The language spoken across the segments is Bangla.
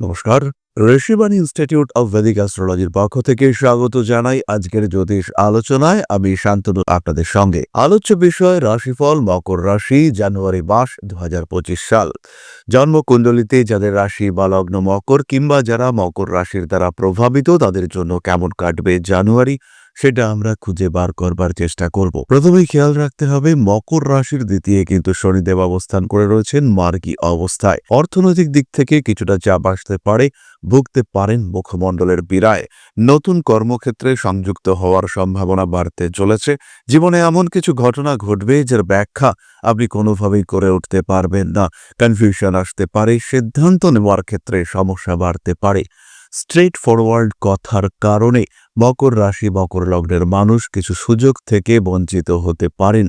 নমস্কার, ঋষিবাণী ইনস্টিটিউট অব ভেদিক অ্যাস্ট্রোলজির পক্ষ থেকে স্বাগত জানাই আজকের জ্যোতিষ আলোচনায়। আমি শান্তনু আপনাদের সঙ্গে। আলোচ্য বিষয় রাশিফল, মকর রাশি, জানুয়ারি মাস দু হাজার পঁচিশ সাল। জন্মকুণ্ডলিতে যাদের রাশি বা লগ্ন মকর কিংবা যারা মকর রাশির দ্বারা প্রভাবিত, তাদের জন্য কেমন কাটবে জানুয়ারি? সেটা আমরা খুঁজে বার করবার চেষ্টা করব। প্রথমেই খেয়াল রাখতে হবে, মকর রাশির দ্বিতীয় কিন্তু শনিদেব অবস্থান করে রয়েছেন মার্গী অবস্থায়। অর্থনৈতিক দিক থেকে কিছুটা চাপ আসতে পারে, ভুগতে পারেন মুখমণ্ডলের পীড়ায়। নতুন কর্মক্ষেত্রে সংযুক্ত হওয়ার সম্ভাবনা বাড়তে চলেছে। জীবনে এমন কিছু ঘটনা ঘটবে যার ব্যাখ্যা আপনি কোনোভাবেই করে উঠতে পারবেন না। কনফিউশন আসতে পারে, সিদ্ধান্ত নেওয়ার ক্ষেত্রে সমস্যা বাড়তে পারে। স্ট্রেট ফরওয়ার্ড কথার কারণে মকর রাশি মকর লগ্নের মানুষ কিছু সুযোগ থেকে বঞ্চিত হতে পারেন।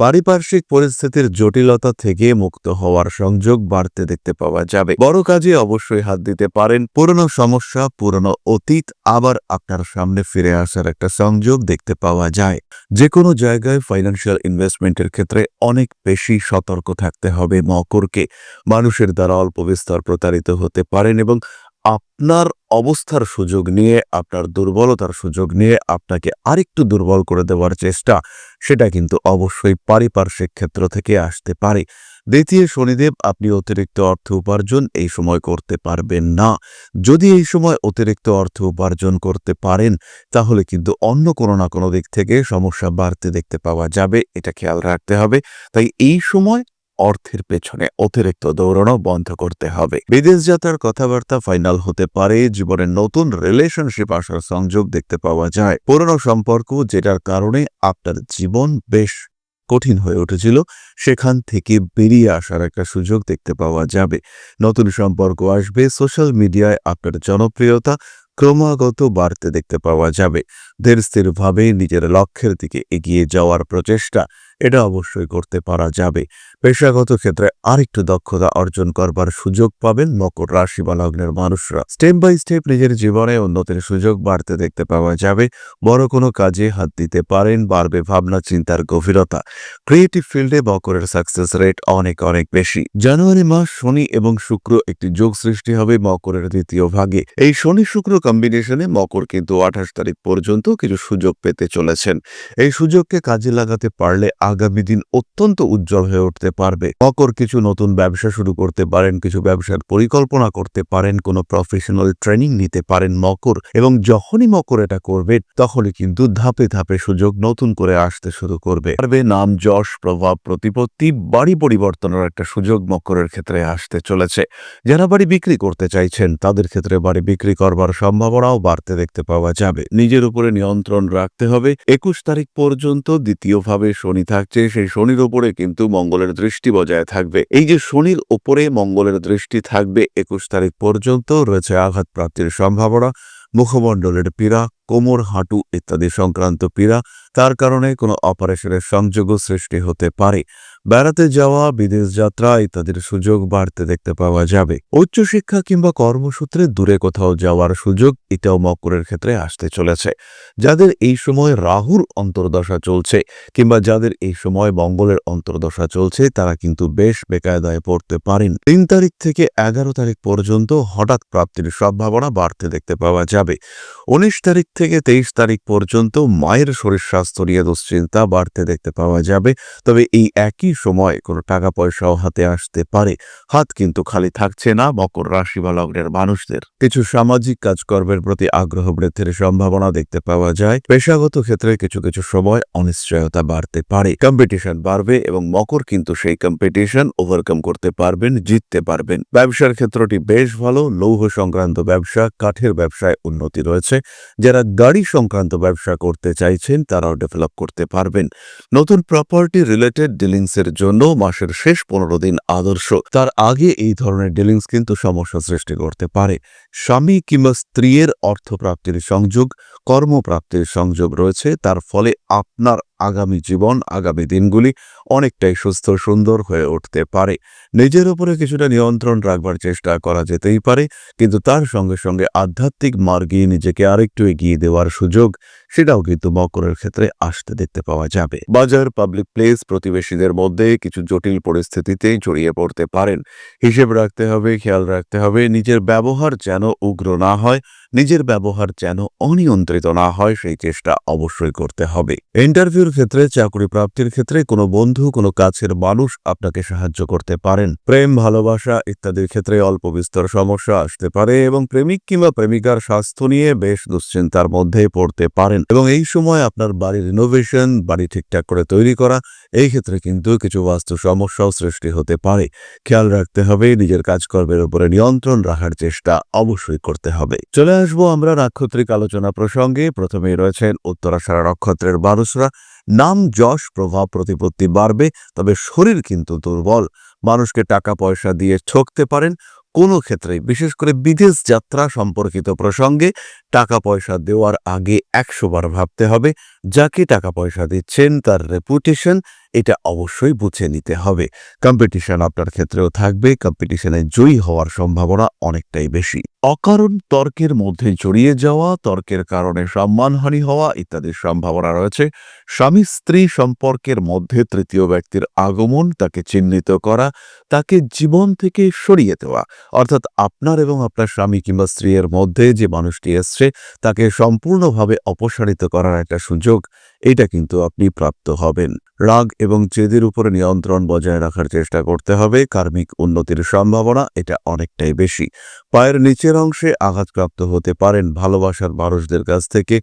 পারিপার্শ্বিক পরিস্থিতির জটিলতা থেকে মুক্ত হওয়ার সংযোগ বাড়তে দেখতে পাওয়া যাবে। বড় কাজে অবশ্যই হাত দিতে পারেন। পুরনো সমস্যা, পুরনো অতীত আবার আপনার সামনে ফিরে আসার একটা সংযোগ দেখতে পাওয়া যায়। যে কোনো জায়গায় ফাইন্যান্সিয়াল ইনভেস্টমেন্টের ক্ষেত্রে অনেক বেশি সতর্ক থাকতে হবে মকরকে। মানুষের দ্বারা অল্প বিস্তর প্রতারিত হতে পারেন এবং আপনার অবস্থার সুযোগ নিয়ে, আপনার দুর্বলতার সুযোগ নিয়ে আপনাকে আরেকটু দুর্বল করে দেওয়ার চেষ্টা, সেটা কিন্তু অবশ্যই পারিপার্শ্বিক ক্ষেত্র থেকে আসতে পারে। দ্বিতীয় শনিদেব, আপনি অতিরিক্ত অর্থ উপার্জন এই সময় করতে পারবেন না। যদি এই সময় অতিরিক্ত অর্থ উপার্জন করতে পারেন, তাহলে কিন্তু অন্য কোনো না কোনো দিক থেকে সমস্যা বাড়তে দেখতে পাওয়া যাবে, এটা খেয়াল রাখতে হবে। তাই এই সময় অর্থের পেছনে অতিরিক্ত দৌড়ানো বন্ধ করতে হবে। বিদেশ যাত্রার কথাবার্তা ফাইনাল হতে পারে জীবনের নতুন রিলেশনশিপ আসার সংযোগ দেখতে পাওয়া যায়। পুরনো সম্পর্ক, যেটার কারণে আপনার জীবন বেশ কঠিন হয়ে উঠেছিল, সেখান থেকে বেরিয়ে আসার একটা সুযোগ দেখতে পাওয়া যাবে। নতুন সম্পর্ক আসবে সোশ্যাল মিডিয়ায় আপনার জনপ্রিয়তা ক্রমাগত বাড়তে দেখতে পাওয়া যাবে। ধীর স্থিরভাবে নিজের লক্ষ্যের দিকে এগিয়ে যাওয়ার প্রচেষ্টা, এটা অবশ্যই করতে পারা যাবে। পেশাগত ক্ষেত্রে আরেকটু দক্ষতা অর্জন করবার সুযোগ পাবেন মকর রাশি বা লগ্নের মানুষরা। স্টেপ বাই স্টেপ নিজের জীবনে উন্নতির সুযোগ বাড়তে দেখতে পাওয়া যাবে। বড় কোনো কাজে হাত দিতে পারেন, বাড়বে ভাবনা, চিন্তার গভীরতা। ক্রিয়েটিভ ফিল্ডে মকরের সাকসেস রেট অনেক অনেক বেশি। জানুয়ারি মাস শনি এবং শুক্র একটি যোগ সৃষ্টি হবে মকরের দ্বিতীয় ভাগে। এই শনি শুক্র কম্বিনেশনে মকর কিন্তু আঠাশ তারিখ পর্যন্ত কিছু সুযোগ পেতে চলেছেন। এই সুযোগকে কাজে লাগাতে পারলে আগামী দিন অত্যন্ত উজ্জ্বল হয়ে উঠতে পারবে। মকর কিছু নতুন ব্যবসা শুরু করতে পারেন, কিছু ব্যবসার পরিকল্পনা করতে পারেন, কোনো প্রফেশনাল ট্রেনিং নিতে পারেন মকর, এবং যখনই মকর এটা করবে, তখনই কিন্তু ধাপে ধাপে সুযোগ নতুন করে আসতে শুরু করবে। পারবে নাম, যশ, প্রভাব, প্রতিপত্তি, বাড়ি পরিবর্তনের একটা সুযোগ মকরের ক্ষেত্রে আসতে চলেছে। যারা বাড়ি বিক্রি করতে চাইছেন, তাদের ক্ষেত্রে বাড়ি বিক্রি করবার সম্ভাবনাও বাড়তে দেখতে পাওয়া যাবে। নিজের উপরে নিয়ন্ত্রণ রাখতে হবে। একুশ তারিখ পর্যন্ত দ্বিতীয়ভাবে শনি থাকছে, সেই শনির উপরে কিন্তু মঙ্গলের দৃষ্টি বজায় থাকবে। এই যে শনির ওপরে মঙ্গলের দৃষ্টি থাকবে, একুশ তারিখ পর্যন্ত রয়েছে আঘাত প্রাপ্তির সম্ভাবনা। মুখমণ্ডলের পীড়া, কোমর, হাঁটু ইত্যাদি সংক্রান্ত পীড়া, তার কারণে কোনো অপারেশনের সংযোগও সৃষ্টি হতে পারে। বেড়াতে যাওয়া, বিদেশ যাত্রা ইত্যাদির সুযোগ বাড়তে দেখতে পাওয়া যাবে। উচ্চশিক্ষা কিংবা কর্মসূত্রে দূরে কোথাও যাওয়ার সুযোগ এটাও মকরের ক্ষেত্রে আসতে চলেছে। যাদের এই সময় রাহুর অন্তর্দশা চলছে কিংবা যাদের এই সময় মঙ্গলের অন্তর্দশা চলছে, তারা কিন্তু বেশ বেকায়দায় পড়তে পারেন। তিন তারিখ থেকে এগারো তারিখ পর্যন্ত হঠাৎ প্রাপ্তির সম্ভাবনা বাড়তে দেখতে পাওয়া যাবে। উনিশ তারিখ থেকে তেইশ তারিখ পর্যন্ত মায়ের শরীর স্বাস্থ্য নিয়ে দুশ্চিন্তা বাড়তে দেখতে পাওয়া যাবে। তবে এই একই সময় কোনো টাকা পয়সাও হাতে আসতে পারে। হাত কিন্তু খালি থাকছে না মকর রাশি বা লগ্নের মানুষদের। কিছু সামাজিক কাজকর্মের প্রতি আগ্রহ বৃদ্ধির সম্ভাবনা দেখতে পাওয়া যায়। পেশাগত ক্ষেত্রে কিছু কিছু সময় অনিশ্চয়তা বাড়তে পারে। কম্পিটিশন বাড়বে এবং মকর কিন্তু সেই কম্পিটিশন ওভারকাম করতে পারবেন, জিততে পারবেন। ব্যবসার ক্ষেত্রটি বেশ ভালো। লৌহ সংক্রান্ত ব্যবসা, কাঠের ব্যবসায় উন্নতি রয়েছে। যারা গাড়ি সংক্রান্ত ব্যবসা করতে চাইছেন তারাও ডেভেলপ করতে পারবেন। নতুন প্রপার্টি রিলেটেড ডিলিংসের জন্য মাসের শেষ পনেরো দিন আদর্শ। তার আগে এই ধরনের ডিলিংস কিন্তু সমস্যা সৃষ্টি করতে পারে। স্বামী কিংবা স্ত্রীর অর্থপ্রাপ্তির সংযোগ, কর্মপ্রাপ্তির সংযোগ রয়েছে। তার ফলে আপনার আগামী জীবন, আগামী দিনগুলি অনেকটাই সুস্থ, সুন্দর হয়ে উঠতে পারে। নিজের উপরে কিছুটা নিয়ন্ত্রণ রাখবার চেষ্টা করা যেতেই পারে, কিন্তু তার সঙ্গে সঙ্গে আধ্যাত্মিক মার্গে নিজেকে আরেকটু এগিয়ে দেওয়ার সুযোগ, সেটাও কিন্তু মকরের ক্ষেত্রে আসতে দেখতে পাওয়া যাবে। বাজার পাবলিক প্লেস প্রতিবেশীদের মধ্যে কিছু জটিল পরিস্থিতিতে জড়িয়ে পড়তে পারেন। হিসেব রাখতে হবে, খেয়াল রাখতে হবে, নিজের ব্যবহার যেন উগ্র না হয় নিজের ব্যবহার যেন অনিয়ন্ত্রিত না হয়, সেই চেষ্টা অবশ্যই করতে হবে। ইন্টারভিউর ক্ষেত্রে চাকরি প্রাপ্তির ক্ষেত্রে কোনো বন্ধু, কোনো কাছের মানুষ আপনাকে সাহায্য করতে পারেন। প্রেম, ভালোবাসা ইত্যাদির ক্ষেত্রে অল্প বিস্তর সমস্যা আসতে পারে এবং প্রেমিক কিংবা প্রেমিকার স্বাস্থ্য নিয়ে বেশ দুশ্চিন্তার মধ্যে পড়তে পারেন। এবং এই সময় আপনার বাড়ির রিনোভেশন বাড়ি ঠিকঠাক করে তৈরি করা এই ক্ষেত্রে কিন্তু কিছু বাস্তু সমস্যাও সৃষ্টি হতে পারে। খেয়াল রাখতে হবে, নিজের কাজকর্মের উপরে নিয়ন্ত্রণ রাখার চেষ্টা অবশ্যই করতে হবে। চলে আসব আমরা নাক্ষত্রিক আলোচনা প্রসঙ্গে। প্রথমেই রয়েছেন উত্তরাষাঢ়া নক্ষত্রের মানুষরা নাম যশ, প্রভাব, প্রতিপত্তি বাড়বে, তবে শরীর কিন্তু দুর্বল। মানুষকে টাকা পয়সা দিয়ে ঠকতে পারেন। কোনো ক্ষেত্রেই, বিশেষ করে বিদেশ যাত্রা সম্পর্কিত প্রসঙ্গে টাকা পয়সা দেওয়ার আগে একশোবার ভাবতে হবে। যাকে টাকা পয়সা দিচ্ছেন, তার রেপুটেশন এটা অবশ্যই বুঝে নিতে হবে। কম্পিটিশন আপনার ক্ষেত্রেও থাকবে কম্পিটিশনে জয়ী হওয়ার সম্ভাবনা অনেকটাই বেশি। অকারণ তর্কের মধ্যে জড়িয়ে যাওয়া, তর্কের কারণে সম্মানহানি হওয়া ইত্যাদির সম্ভাবনা রয়েছে। স্বামী স্ত্রী সম্পর্কের মধ্যে তৃতীয় ব্যক্তির আগমন, তাকে চিহ্নিত করা, তাকে জীবন থেকে সরিয়ে দেওয়া। অর্থাৎ আপনার এবং আপনার স্বামী কিংবা স্ত্রীর মধ্যে যে মানুষটি এসছে, তাকে সম্পূর্ণভাবে অপসারিত করার একটা সুযোগ এটা কিন্তু আপনি প্রাপ্ত হবেন। রাগ এবং চেদের উপরে নিয়ন্ত্রণ বজায় রাখার চেষ্টা করতে হবে, কার্মিক উন্নতির সম্ভাবনা এটা অনেকটাই বেশি। পায়ের নিচের অংশে আঘাতপ্রাপ্ত হতে পারেন ভালোবাসার মানুষদের কাছ থেকে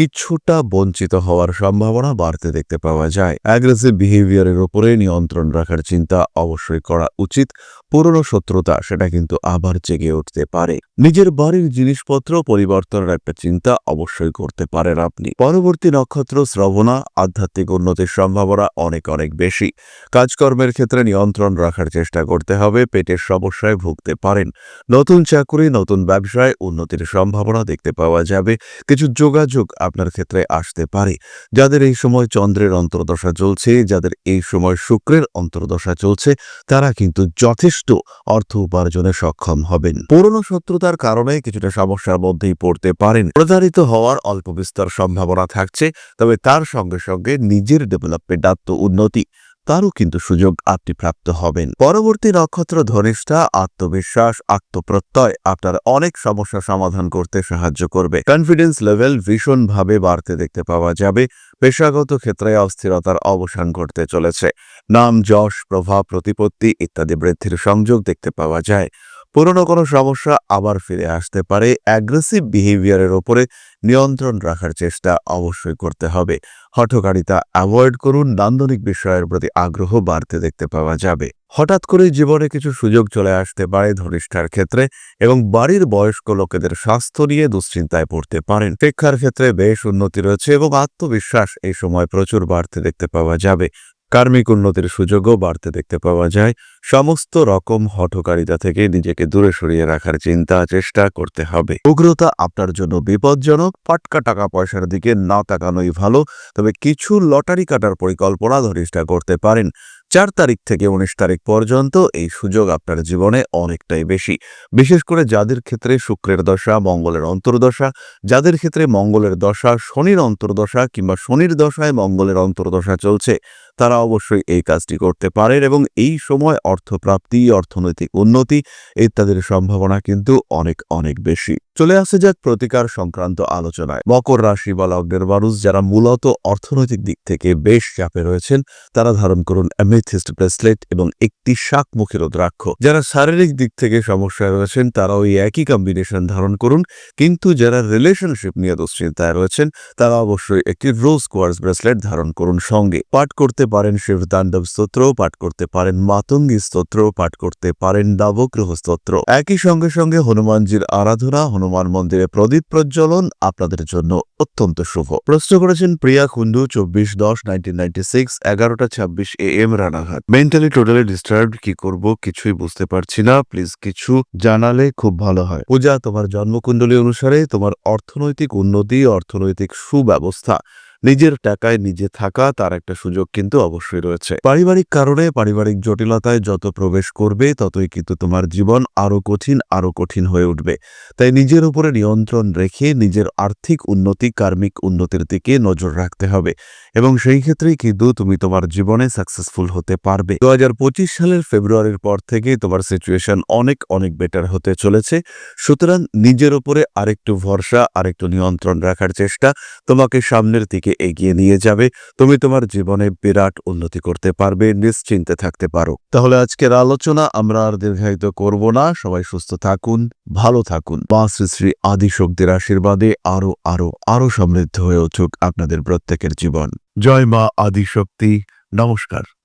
কিছুটা বঞ্চিত হওয়ার সম্ভাবনা বাড়তে দেখতে পাওয়া যায়। অ্যাগ্রেসিভ বিহেভিয়ারের উপরে নিয়ন্ত্রণ রাখার চিন্তা অবশ্যই করা উচিত। পুরনো শত্রুতা, সেটা কিন্তু আবার জেগে উঠতে পারে। নিজের বাড়ির জিনিসপত্র পরিবর্তনের একটা চিন্তা অবশ্যই করতে পারেন আপনি। পরবর্তী নক্ষত্র শ্রবণা, আধ্যাত্মিক উন্নতির সম্ভাবনা অনেক অনেক বেশি। কাজকর্মের ক্ষেত্রে নিয়ন্ত্রণ রাখার চেষ্টা করতে হবে, পেটের সমস্যায় ভুগতে পারেন। নতুন চাকুরি, নতুন ব্যবসায় উন্নতির সম্ভাবনা দেখতে পাওয়া যাবে। কিছু যোগাযোগ আপনার ক্ষেত্রে আসতে পারে। যাদের এই সময় চন্দ্রের অন্তর্দশা চলছে, যাদের এই সময় শুক্রের অন্তর্দশা চলছে, তারা কিন্তু যথেষ্ট অর্থ উপার্জনে সক্ষম হবেন। পুরনো শত্রুতার কারণে কিছুটা সমস্যার মধ্যেই পড়তে পারেন। প্রতারিত হওয়ার অল্প বিস্তর সম্ভাবনা থাকছে, তবে তার সঙ্গে সঙ্গে নিজের ডেভেলপমেন্ট আত্ম উন্নতি তারও কিন্তু সুযোগ আপনি প্রাপ্ত হবেন। পরবর্তী নক্ষত্র ধনিষ্ঠা, আত্মবিশ্বাস, আত্মপ্রত্যয় আপনার অনেক সমস্যা সমাধান করতে সাহায্য করবে। কনফিডেন্স লেভেল ভীষণভাবে বাড়তে দেখতে পাওয়া যাবে। পেশাগত ক্ষেত্রে অস্থিরতার অবসান ঘটতে চলেছে। নাম, যশ, প্রভাব, প্রতিপত্তি ইত্যাদি বৃদ্ধির সংযোগ দেখতে পাওয়া যায়। পুরনো কোনো সমস্যা আবার ফিরে আসতে পারে। অ্যাগ্রেসিভ বিহেভিয়ারের ওপরে নিয়ন্ত্রণ রাখার চেষ্টা অবশ্যই করতে হবে। হঠকারিতা অ্যাভয়েড করুন, নান্দনিক বিষয়ের প্রতি আগ্রহ বাড়তে দেখতে পাওয়া যাবে। হঠাৎ করে জীবনে কিছু সুযোগ চলে আসতে পারে ধনিষ্ঠার ক্ষেত্রে এবং বাড়ির বয়স্ক লোকেদের স্বাস্থ্য নিয়ে দুশ্চিন্তায় পড়তে পারেন। শিক্ষার ক্ষেত্রে বেশ উন্নতি রয়েছে এবং আত্মবিশ্বাস এই সময় প্রচুর বাড়তে দেখতে পাওয়া যাবে। কার্মিক উন্নতির সুযোগও বাড়তে দেখতে পাওয়া যায়। সমস্ত রকম হঠকারিতা থেকে নিজেকে দূরে সরিয়ে রাখার চিন্তা, চেষ্টা করতে হবে। উগ্রতা আপনার জন্য বিপজ্জনক। পাটকা টাকা পয়সার দিকে না তাকানোই ভালো। তবে কিছু লটারি কাটার পরিকল্পনা ধরিষ্ঠা করতে পারেন। চার তারিখ থেকে উনিশ তারিখ পর্যন্ত এই সুযোগ আপনার জীবনে অনেকটাই বেশি। বিশেষ করে যাদের ক্ষেত্রে শুক্রের দশা, মঙ্গলের অন্তর্দশা, যাদের ক্ষেত্রে মঙ্গলের দশা, শনির অন্তর্দশা কিংবা শনির দশায় মঙ্গলের অন্তর্দশা চলছে তারা অবশ্যই এই কাজটি করতে পারেন এবং এই সময় অর্থপ্রাপ্তি, অর্থনৈতিক উন্নতি ইত্যাদির সম্ভাবনা কিন্তু অনেক অনেক বেশি। চলে আসে যাক প্রতিকার সংক্রান্ত আলোচনায়। মকর রাশি বা লগ্নের মানুষ যারা মূলত অর্থনৈতিক দিক থেকে বেশ চাপে রয়েছেন, তারা ধারণ করুন অ্যামেথিস্ট ব্রেসলেট এবং একটি শাকমুখী রুদ্রাক্ষ। যারা শারীরিক দিক থেকে সমস্যায় রয়েছেন, তারাও এই একই কম্বিনেশন ধারণ করুন, কিন্তু যারা রিলেশনশিপ নিয়ে দুশ্চিন্তায় রয়েছেন, তারা অবশ্যই একটি রোজ কোয়ার্স ব্রেসলেট ধারণ করুন সঙ্গে। পাঠ করতে পারেন শিব তাণ্ডব স্তোত্র পাঠ করতে পারেন, মাতঙ্গী স্তোত্রও পাঠ করতে পারেন নবগ্রহ স্তোত্র। একই সঙ্গে সঙ্গে হনুমানজির আরাধনা, হনুমান মন্দিরে প্রদীপ প্রজ্বলন আপনাদের জন্য অত্যন্ত শুভ। প্রশ্ন করেছেন প্রিয়া কুন্ডু চব্বিশ দশ নাইনটিন নাইনটি সিক্স এগারোটা ছাব্বিশ A M Ranaghat. Mentally totally disturb কি করব? কিছুই বুঝতে পারছি না। প্লিজ কিছু জানালে খুব ভালো হয়। পূজা, তোমার জন্মকুণ্ডলী অনুসারে তোমার অর্থনৈতিক উন্নতি, অর্থনৈতিক সুব্যবস্থা। নিজের টাকায় নিজে থাকা তার একটা সুযোগ কিন্তু অবশ্যই রয়েছে। পারিবারিক কারণে পারিবারিক জটিলতায় যত প্রবেশ করবে, ততই কিন্তু তোমার জীবন আরও কঠিন আরও কঠিন হয়ে উঠবে। তাই নিজের উপরে নিয়ন্ত্রণ রেখে নিজের আর্থিক উন্নতি, কার্মিক উন্নতির দিকে নজর রাখতে হবে। এবং সেই ক্ষেত্রেই কিন্তু তুমি তোমার জীবনে সাকসেসফুল হতে পারবে। দু হাজার পঁচিশ সালের ফেব্রুয়ারির পর থেকে তোমার সিচুয়েশন অনেক অনেক বেটার হতে চলেছে। সুতরাং নিজের উপরে আরেকটু ভরসা, আরেকটু নিয়ন্ত্রণ রাখার চেষ্টা তোমাকে সামনের দিকে এগিয়ে নিয়ে যাবে। তুমি তোমার জীবনে বিরাট উন্নতি করতে পারবে, নিশ্চিন্তে থাকতে পারো। তাহলে আজকের আলোচনা আমরা আর দীর্ঘায়িত করব না। সবাই সুস্থ থাকুন, ভালো থাকুন। মা শ্রী শ্রী আদিশক্তির আশীর্বাদে আরও আরও আরও সমৃদ্ধ হয়ে উঠুক আপনাদের প্রত্যেকের জীবন। জয় মা আদিশক্তি। নমস্কার।